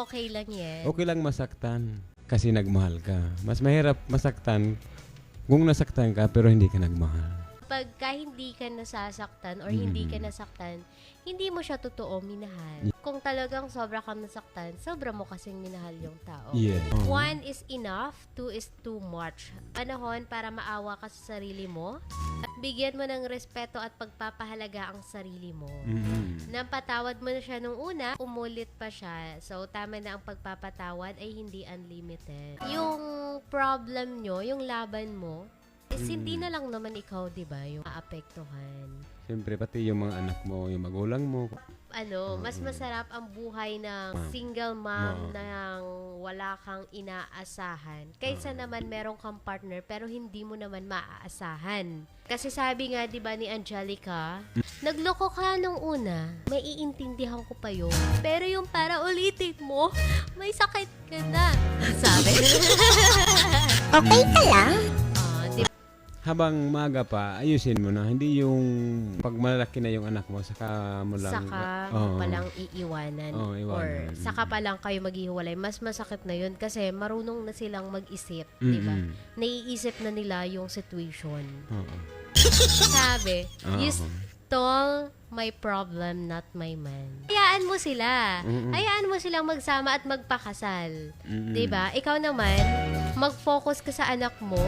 okay lang yan. Okay lang masaktan kasi nagmahal ka. Mas mahirap masaktan kung nasaktan ka pero hindi ka nagmahal. Pagka hindi ka nasasaktan or hindi ka Mm. nasaktan, hindi mo siya totoo minahal. Kung talagang sobra kang nasaktan, sobra mo kasing minahal yung tao. Yeah. Oo. One is enough, two is too much. Panahon para maawa ka sa sarili mo at bigyan mo ng respeto at pagpapahalaga ang sarili mo. Mm-mm. Napatawad mo na siya nung una, umulit pa siya. So, tama na ang pagpapatawad ay hindi unlimited. Yung problem nyo, yung laban mo, is hindi na lang naman ikaw, di ba, yung aapektuhan. Siyempre pati yung mga anak mo, yung magulang mo. Ano, mas masarap ang buhay ng Ma'am. single mom Oo. nang wala kang inaasahan. Kaysa naman meron kang partner pero hindi mo naman maaasahan. Kasi sabi nga 'di ba ni Angelica, nagloko ka nung una, maiintindihan ko pa yun. Pero yung para ulitin mo, may sakit ka na. Sabi. Okay ka lang? Habang maaga pa, ayusin mo na. Hindi yung pag malaki na yung anak mo, saka mo lang. saka Oo. mo palang iiwanan Oo, iwanan. or saka pa lang kayo maghihiwalay mas masakit na yun kasi marunong na silang mag-isip di ba Mm-mm. naiisip na nila yung situation Oo. sabi Oo. you stole my problem not my man hayaan mo sila Mm-mm. hayaan mo silang magsama at magpakasal Mm-mm. di ba ikaw naman mag-focus ka sa anak mo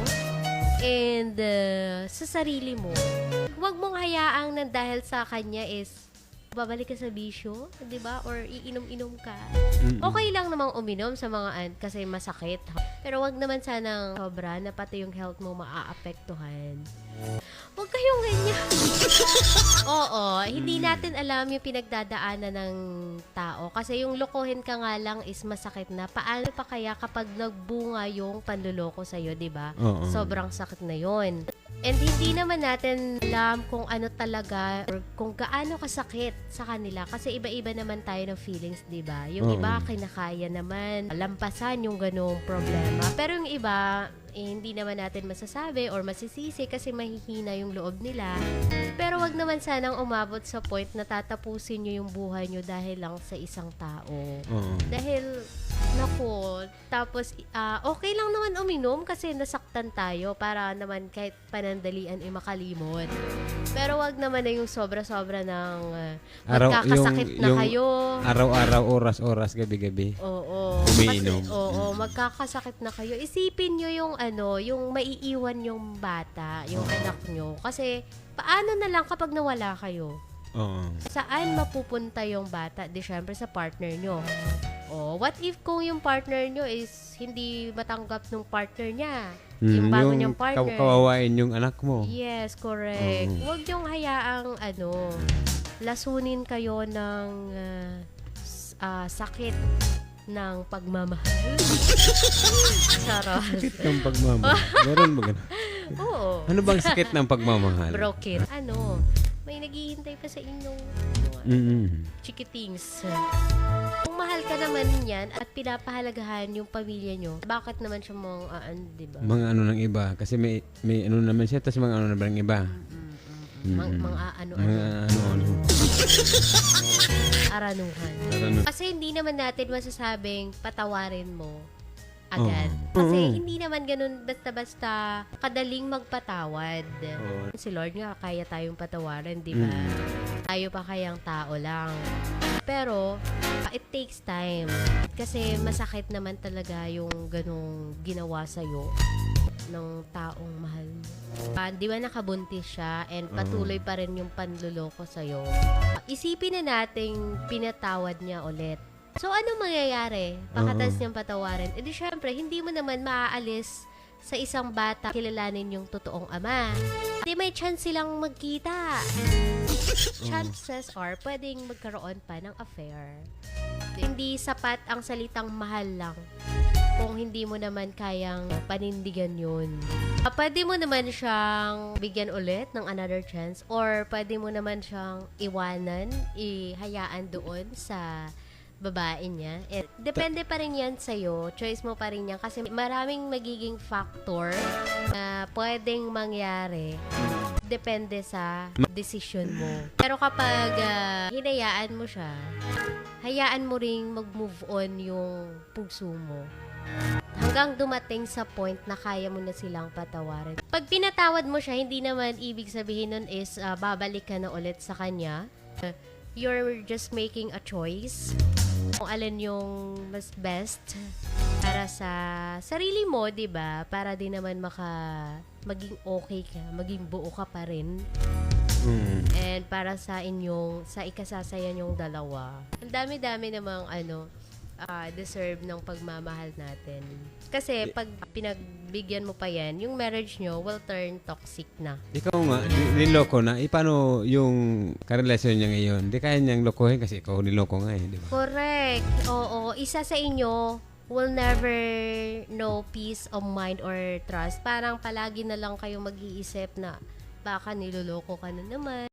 and uh, sa sarili mo. Huwag mong hayaang na dahil sa kanya is babalik ka sa bisyo, 'di ba? Or iinom-inom ka. Mm-mm. Okay lang namang uminom sa mga an kasi masakit. Pero wag naman sanang sobra na pati yung health mo maaapektuhan. Huwag kayong ganyan. Oo, hindi natin alam yung pinagdadaanan ng tao. Kasi yung lokohin ka nga lang is masakit na. Paano pa kaya kapag nagbunga yung panluloko sa'yo, di ba? Sobrang sakit na yon. And hindi naman natin alam kung ano talaga or kung gaano kasakit sa kanila kasi iba-iba naman tayo ng feelings, 'di ba? Yung Oo. iba kinakaya naman lampasan yung ganung problema. Pero yung iba eh, hindi naman natin masasabi or masisisi kasi mahihina yung loob nila. Pero wag naman sanang umabot sa point na tatapusin nyo yung buhay nyo dahil lang sa isang tao. Oo. Dahil, nako, tapos, ah, okay lang naman uminom kasi nasaktan tayo para naman kahit panandalian ay makalimot. Pero wag naman na yung sobra-sobra ng ah, Araw- magkakasakit yung- na yung kayo. Araw-araw, oras-oras, gabi-gabi. Oo. Umiinom. Kasi- oo, magkakasakit na kayo. Isipin nyo yung ano, yung maiiwan yung bata, yung anak nyo. Kasi, paano na lang kapag nawala kayo? Oo. Saan mapupunta yung bata? Di syempre sa partner nyo. Oh, what if kung yung partner nyo is hindi matanggap ng partner niya? Yung Mm, bago yung niyang partner. kaw- kawawain yung anak mo. Yes, correct. Oo. Huwag niyong hayaang ano, lasunin kayo ng s- ah, sakit ng pagmamahal. Charot. Sakit ng pagmamahal. Meron ba ganun? Oo. Ano bang sakit ng pagmamahal? Broken. Ano? May naghihintay pa sa inyong mga Mm-mm. chikitings. Kung mahal ka naman yan at pinapahalagahan yung pamilya nyo, bakit naman siya mong, uh, ano, di ba? Mga ano ng iba. Kasi may, may ano naman siya, tapos mga ano naman ng iba. Mang, Mm-mm. mga ano, Mga ano, ano, ano. aranuhan. Ano. Kasi hindi naman natin masasabing patawarin mo agad. Oo. Kasi Oo. hindi naman ganun basta-basta kadaling magpatawad. Oo. Si Lord nga, kaya tayong patawarin, di ba? Mm. Tayo pa kayang tao lang. Pero, it takes time. Kasi masakit naman talaga yung ganong ginawa sa'yo ng taong mahal mo. Ah, di ba nakabuntis siya and patuloy pa rin yung panluloko sa'yo. Isipin na nating pinatawad niya ulit. So, ano mangyayari? Pakatas niyang patawarin. E di syempre, hindi mo naman maaalis sa isang bata kilalanin yung totoong ama. Di may chance silang magkita. Chances are, pwedeng magkaroon pa ng affair. Hindi sapat ang salitang mahal lang kung hindi mo naman kayang panindigan yun. Ah, Pwede mo naman siyang bigyan ulit ng another chance or pwede mo naman siyang iwanan, ihayaan doon sa babae niya. Eh, depende pa rin yan sa'yo. Choice mo pa rin yan kasi maraming magiging factor na pwedeng mangyari depende sa decision mo. Pero kapag ah, hinayaan mo siya, hayaan mo ring mag-move on yung puso mo. Hanggang dumating sa point na kaya mo na silang patawarin. Pag pinatawad mo siya, hindi naman ibig sabihin nun is ah, babalik ka na ulit sa kanya. You're just making a choice kung alin yung mas best para sa sarili mo, 'di ba? Para din naman maka maging okay ka, maging buo ka pa rin. Mm. And para sa inyong sa ikasasayan yung dalawa. Ang dami-dami namang ano ah, deserve ng pagmamahal natin. Kasi pag pinagbigyan mo pa yan, yung marriage nyo will turn toxic na. Ikaw nga, ni- niloko na. Eh, paano yung karelasyon niya ngayon? Di kaya niyang lokohin kasi ikaw niloko nga eh, di ba? Correct. Oo, isa sa inyo will never know peace of mind or trust. Parang palagi na lang kayo mag-iisip na baka niloloko ka na naman.